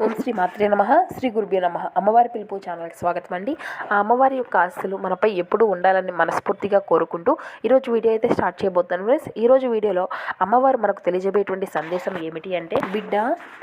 ఓం శ్రీ మాత్రే నమ శ్రీ గురుభ్యో నమ. అమ్మవారి పిలుపు ఛానల్కి స్వాగతం అండి ఆ అమ్మవారి యొక్క ఆస్తులు మనపై ఎప్పుడూ ఉండాలని మనస్ఫూర్తిగా కోరుకుంటూ ఈరోజు వీడియో అయితే స్టార్ట్ చేయబోతున్నాను ఫ్రెండ్స్. ఈరోజు వీడియోలో అమ్మవారు మనకు తెలియజేయటువంటి సందేశం ఏమిటి అంటే బిడ్డ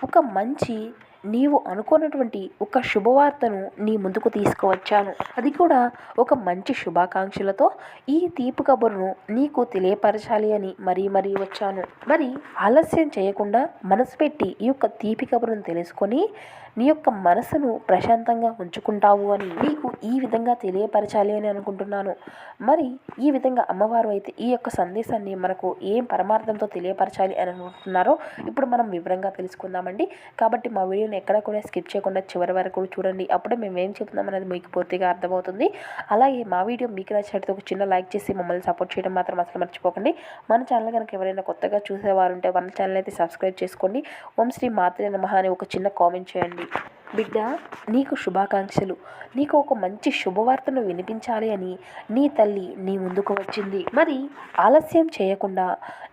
ఒక మంచి నీవు అనుకున్నటువంటి ఒక శుభవార్తను నీ ముందుకు తీసుకువచ్చాను. అది కూడా ఒక మంచి శుభాకాంక్షలతో ఈ తీపి కబురును నీకు తెలియపరచాలి అని మరీ మరీ వచ్చాను. మరి ఆలస్యం చేయకుండా మనసు పెట్టి ఈ యొక్క తీపి కబురును తెలుసుకొని నీ యొక్క మనసును ప్రశాంతంగా ఉంచుకుంటావు అని నీకు ఈ విధంగా తెలియపరచాలి అని అనుకుంటున్నాను. మరి ఈ విధంగా అమ్మవారు అయితే ఈ యొక్క సందేశాన్ని మనకు ఏం పరమార్థంతో తెలియపరచాలి అని అనుకుంటున్నారో ఇప్పుడు మనం వివరంగా తెలుసుకుందామండి. కాబట్టి మా వీడియోని ఎక్కడ కూడా స్కిప్ చేయకుండా చివరి వరకు చూడండి. అప్పుడే మేము ఏం చెప్తున్నాం అనేది మీకు పూర్తిగా అర్థమవుతుంది. అలాగే మా వీడియో మీకు నచ్చినట్టు ఒక చిన్న లైక్ చేసి మమ్మల్ని సపోర్ట్ చేయడం మాత్రం అసలు మర్చిపోకండి. మన ఛానల్ కనుక ఎవరైనా కొత్తగా చూసేవారు ఉంటే మన ఛానల్ అయితే సబ్స్క్రైబ్ చేసుకోండి. ఓం శ్రీ మాతృ నమహా అని ఒక చిన్న కామెంట్ చేయండి. బిడ్డ నీకు శుభాకాంక్షలు. నీకు ఒక మంచి శుభవార్తను వినిపించాలి అని నీ తల్లి నీ ముందుకు వచ్చింది. మరి ఆలస్యం చేయకుండా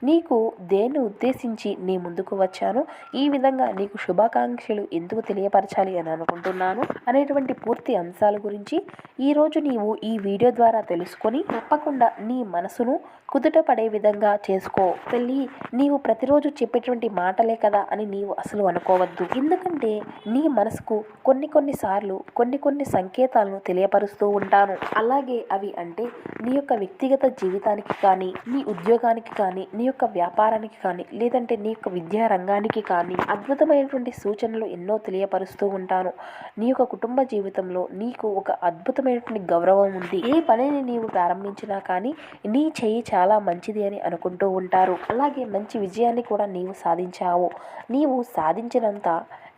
నీకు దేన్ని ఉద్దేశించి నీ ముందుకు వచ్చాను ఈ విధంగా నీకు శుభాకాంక్షలు ఎందుకు తెలియపరచాలి అని అనుకుంటున్నాను అనేటువంటి పూర్తి అంశాల గురించి ఈరోజు నీవు ఈ వీడియో ద్వారా తెలుసుకొని తప్పకుండా నీ మనసును కుదుట పడే విధంగా చేసుకో. తల్లి నీవు ప్రతిరోజు చెప్పేటువంటి మాటలే కదా అని నీవు అసలు అనుకోవద్దు. ఎందుకంటే నీ మనసుకు కొన్ని కొన్ని సార్లు కొన్ని కొన్ని సంకేతాలను తెలియపరుస్తూ ఉంటాను. అలాగే అవి అంటే నీ యొక్క వ్యక్తిగత జీవితానికి కానీ నీ ఉద్యోగానికి కానీ నీ యొక్క వ్యాపారానికి కానీ లేదంటే నీ యొక్క విద్యా రంగానికి కానీ అద్భుతమైనటువంటి సూచనలు ఎన్నో తెలియపరుస్తూ ఉంటాను. నీ యొక్క కుటుంబ జీవితంలో నీకు ఒక అద్భుతమైనటువంటి గౌరవం ఉంది. ఏ పనిని నీవు ప్రారంభించినా కానీ నీ చెయ్యి చాలా మంచిది అని అనుకుంటూ ఉంటారు. అలాగే మంచి విజయాన్ని కూడా నీవు సాధించావు. నీవు సాధించినంత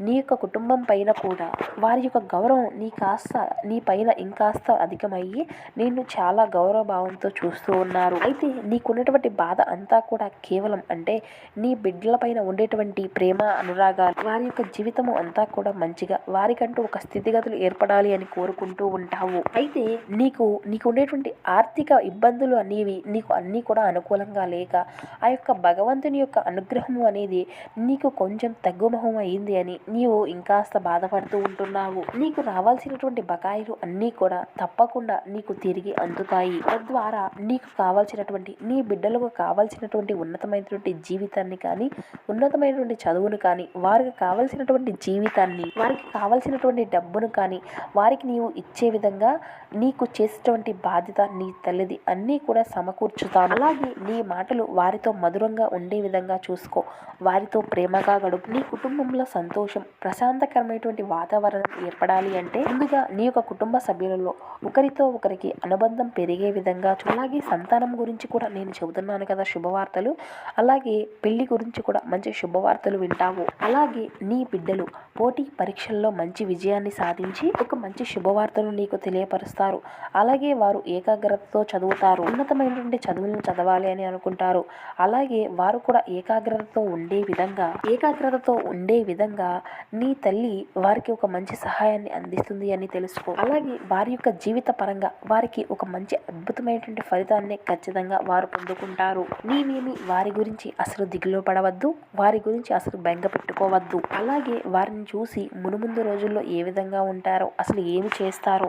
నీ యొక్క కుటుంబం పైన కూడా. వారి యొక్క గౌరవం నీ కాస్త నీ పైన ఇంకాస్త అధికమయ్యి నిన్ను చాలా గౌరవభావంతో చూస్తూ ఉన్నారు. అయితే నీకున్నటువంటి బాధ అంతా కూడా కేవలం అంటే నీ బిడ్డల పైన ఉండేటువంటి ప్రేమ అనురాగాలు వారి యొక్క జీవితము అంతా కూడా మంచిగా వారికంటూ ఒక స్థితిగతులు ఏర్పడాలి అని కోరుకుంటూ ఉంటావు. అయితే నీకు నీకు ఉండేటువంటి ఆర్థిక ఇబ్బందులు అనేవి నీకు అన్నీ కూడా అనుకూలంగా లేక ఆ యొక్క భగవంతుని యొక్క అనుగ్రహము అనేది నీకు కొంచెం తగ్గుమొహం అయింది అని నీవు ఇంకాస్త బాధ కష్టపడుతూ ఉంటున్నావు. నీకు రావాల్సినటువంటి బకాయిలు అన్నీ కూడా తప్పకుండా నీకు తిరిగి అందుతాయి. తద్వారా నీకు కావాల్సినటువంటి నీ బిడ్డలకు కావాల్సినటువంటి ఉన్నతమైనటువంటి జీవితాన్ని కానీ ఉన్నతమైనటువంటి చదువును కానీ వారికి కావాల్సినటువంటి జీవితాన్ని వారికి కావాల్సినటువంటి డబ్బును కానీ వారికి నీవు ఇచ్చే విధంగా నీకు చేసేటువంటి బాధ్యత నీ తల్లిది అన్నీ కూడా సమకూర్చుతాను. అలాగే నీ మాటలు వారితో మధురంగా ఉండే విధంగా చూసుకో. వారితో ప్రేమగా గడుపు. నీ కుటుంబంలో సంతోషం ప్రశాంతకరమైనటువంటి వాతావరణం ఏర్పడాలి అంటే ముందుగా నీ యొక్క కుటుంబ సభ్యులలో ఒకరితో ఒకరికి అనుబంధం పెరిగే విధంగా అలాగే సంతానం గురించి కూడా నేను చెబుతున్నాను కదా శుభవార్తలు. అలాగే పెళ్ళి గురించి కూడా మంచి శుభవార్తలు వింటావు. అలాగే నీ బిడ్డలు పోటీ పరీక్షల్లో మంచి విజయాన్ని సాధించి ఒక మంచి శుభవార్తను నీకు తెలియపరుస్తారు. అలాగే వారు ఏకాగ్రతతో చదువుతారు. ఉన్నతమైనటువంటి చదువులను చదవాలి అని అనుకుంటారు. అలాగే వారు కూడా ఏకాగ్రతతో ఉండే విధంగా ఏకాగ్రతతో ఉండే విధంగా నీ తల్లి వారికి ఒక మంచి సహాయాన్ని అందిస్తుంది అని తెలుసుకో. అలాగే వారి యొక్క జీవిత పరంగా వారికి ఒక మంచి అద్భుతమైనటువంటి ఫలితాన్ని ఖచ్చితంగా వారు పొందుకుంటారు. నీవేమి వారి గురించి అసలు దిగులో పడవద్దు వారి గురించి అసలు బెంగ పెట్టుకోవద్దు. అలాగే వారిని చూసి మునుముందు రోజుల్లో ఏ విధంగా ఉంటారో అసలు ఏమి చేస్తారో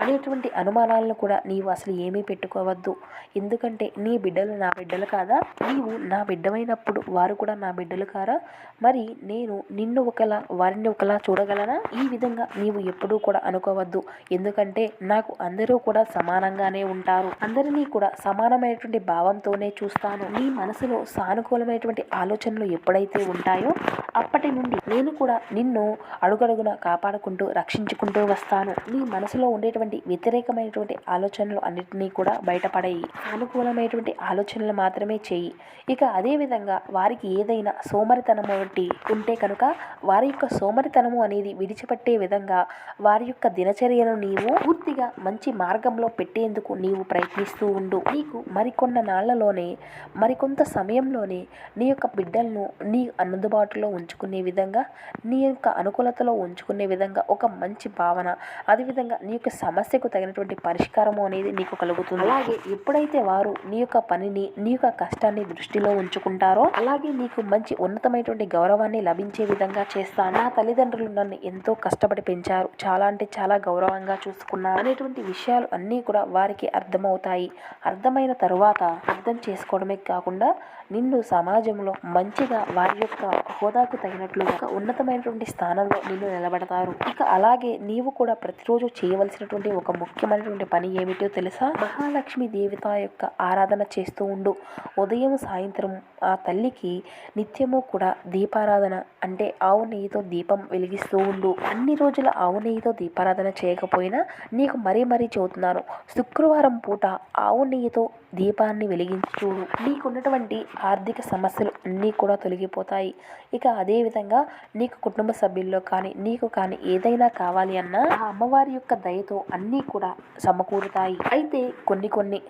అనేటువంటి అనుమానాలను కూడా నీవు అసలు ఏమీ పెట్టుకోవద్దు. ఎందుకంటే నీ బిడ్డలు నా బిడ్డలు కాదా? నీవు నా బిడ్డమైనప్పుడు వారు కూడా నా బిడ్డలు కారా? మరి నేను నిన్ను ఒకలా వారిని ఒకలా చూడగలనా? ఈ విధంగా నీవు ఎప్పుడూ కూడా అనుకోవద్దు. ఎందుకంటే నాకు అందరూ కూడా సమానంగానే ఉంటారు. అందరినీ కూడా సమానమైనటువంటి భావంతోనే చూస్తాను. నీ మనసులో సానుకూలమైనటువంటి ఆలోచనలు ఎప్పుడైతే ఉంటాయో అప్పటి నుండి నేను కూడా నిన్ను అడుగడుగున కాపాడుకుంటూ రక్షించుకుంటూ వస్తాను. నీ మనసులో ఉండేటువంటి వ్యతిరేకమైనటువంటి ఆలోచనలు అన్నింటినీ కూడా బయటపడాయి. సానుకూలమైనటువంటి ఆలోచనలు మాత్రమే చేయి. ఇక అదే విధంగా వారికి ఏదైనా సోమరితనం వంటి ఉంటే కనుక వారి యొక్క సోమరితనము అనేది విడిచిపెట్టే విధంగా వారి యొక్క దినచర్యను నీవు పూర్తిగా మంచి మార్గంలో పెట్టేందుకు నీవు ప్రయత్నిస్తూ ఉండు. నీకు మరికొన్న నాళ్ళలోనే మరికొంత సమయంలోనే నీ యొక్క బిడ్డలను నీ అందుబాటులో ఉంచుకునే విధంగా నీ యొక్క అనుకూలతలో ఉంచుకునే విధంగా ఒక మంచి భావన అదేవిధంగా నీ యొక్క సమస్యకు తగినటువంటి పరిష్కారము అనేది నీకు కలుగుతుంది. అలాగే ఎప్పుడైతే వారు నీ యొక్క పనిని నీ యొక్క కష్టాన్ని దృష్టిలో ఉంచుకుంటారో అలాగే నీకు మంచి ఉన్నతమైనటువంటి గౌరవాన్ని లభించే విధంగా చేస్తాను నా తల్లిదండ్రులు నన్ను ఎంతో కష్టపడి పెంచారు. చాలా అంటే చాలా గౌరవంగా చూసుకున్నారు అనేటువంటి విషయాలు అన్నీ కూడా వారికి అర్థమవుతాయి. అర్థమైన తరువాత అర్థం చేసుకోవడమే కాకుండా నిన్ను సమాజంలో మంచిగా వారి యొక్క హోదాకు తగినట్లుగా ఉన్నతమైనటువంటి స్థానంలో నిన్ను నిలబడతారు. ఇక అలాగే నీవు కూడా ప్రతిరోజు చేయవలసినటువంటి ఒక ముఖ్యమైనటువంటి పని ఏమిటో తెలుసా? మహాలక్ష్మి దేవత యొక్క ఆరాధన చేస్తూ ఉండు. ఉదయం సాయంత్రం ఆ తల్లికి నిత్యము కూడా దీపారాధన అంటే ఆవు నెయ్యితో దీపం వెలిగిస్తూ ఉండు. అన్ని రోజుల ఆవు నెయ్యితో దీపారాధన చేయకపోయినా నీకు మరీ మరీ చెబుతున్నాను. శుక్రవారం పూట ఆవు నెయ్యితో దీపాన్ని వెలిగించి చూడు నీకున్నటువంటి ఆర్థిక సమస్యలు అన్నీ కూడా తొలగిపోతాయి. ఇక అదేవిధంగా నీకు కుటుంబ సభ్యుల్లో కానీ నీకు కానీ ఏదైనా కావాలి అన్నా ఆ అమ్మవారి యొక్క దయతో అన్నీ కూడా సమకూరుతాయి. అయితే కొన్ని కొన్ని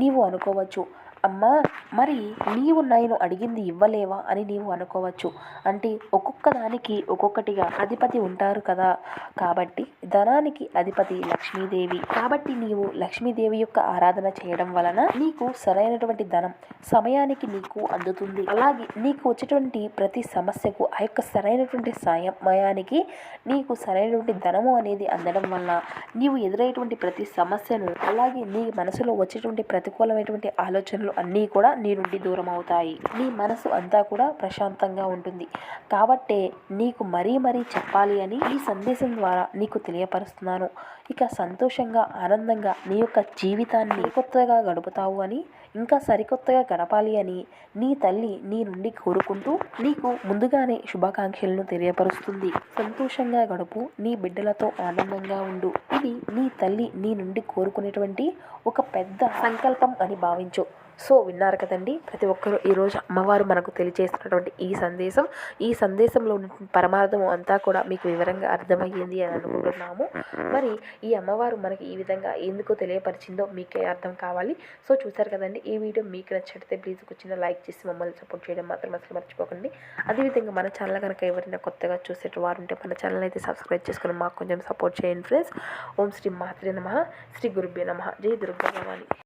నీవు అనుకోవచ్చు. అమ్మా మరి నీవు నేను అడిగింది ఇవ్వలేవా అని నీవు అనుకోవచ్చు. అంటే ఒక్కొక్క దానికి ఒక్కొక్కటిగా అధిపతి ఉంటారు కదా. కాబట్టి ధనానికి అధిపతి లక్ష్మీదేవి. కాబట్టి నీవు లక్ష్మీదేవి యొక్క ఆరాధన చేయడం వలన నీకు సరైనటువంటి ధనం సమయానికి నీకు అందుతుంది. అలాగే నీకు వచ్చేటువంటి ప్రతి సమస్యకు ఆ యొక్క సరైనటువంటి సమయానికి నీకు సరైనటువంటి ధనము అనేది అందడం వలన నీవు ఎదురయ్యేటువంటి ప్రతి సమస్యను అలాగే నీ మనసులో వచ్చేటువంటి ప్రతికూలమైనటువంటి ఆలోచనలు అన్నీ కూడా నీ నుండి దూరం అవుతాయి నీ మనసు అంతా కూడా ప్రశాంతంగా ఉంటుంది. కాబట్టే నీకు మరీ మరీ చెప్పాలి అని ఈ సందేశం ద్వారా నీకు తెలియపరుస్తున్నాను. ఇక సంతోషంగా ఆనందంగా నీ యొక్క జీవితాన్ని కొత్తగా గడుపుతావు అని ఇంకా సరికొత్తగా గడపాలి అని నీ తల్లి నీ నుండి కోరుకుంటూ నీకు ముందుగానే శుభాకాంక్షలను తెలియపరుస్తుంది. సంతోషంగా గడుపు నీ బిడ్డలతో ఆనందంగా ఉండు. ఇది నీ తల్లి నీ నుండి కోరుకునేటువంటి ఒక పెద్ద సంకల్పం అని భావించు. సో విన్నారు కదండి ప్రతి ఒక్కరూ ఈరోజు అమ్మవారు మనకు తెలియజేస్తున్నటువంటి ఈ సందేశం. ఈ సందేశంలో ఉన్న పరమార్థం అంతా కూడా మీకు వివరంగా అర్థమయ్యింది అని అనుకుంటున్నాము. మరి ఈ అమ్మవారు మనకి ఈ విధంగా ఎందుకు తెలియపరిచిందో మీకే అర్థం కావాలి. సో చూసారు కదండి ఈ వీడియో మీకు నచ్చితే ప్లీజ్ ఒక చిన్న లైక్ చేసి మమ్మల్ని సపోర్ట్ చేయడం మాత్రం అసలు మర్చిపోకండి. అదేవిధంగా మన ఛానల్ కనుక ఎవరైనా కొత్తగా చూసేట వారు ఉంటే మన ఛానల్ అయితే సబ్స్క్రైబ్ చేసుకుని మాకు కొంచెం సపోర్ట్ చేయండి ఫ్రెండ్స్ ఓం శ్రీ మాత్రే నమ. శ్రీ గురుభ్యో నమ. జై దుర్గా భవాని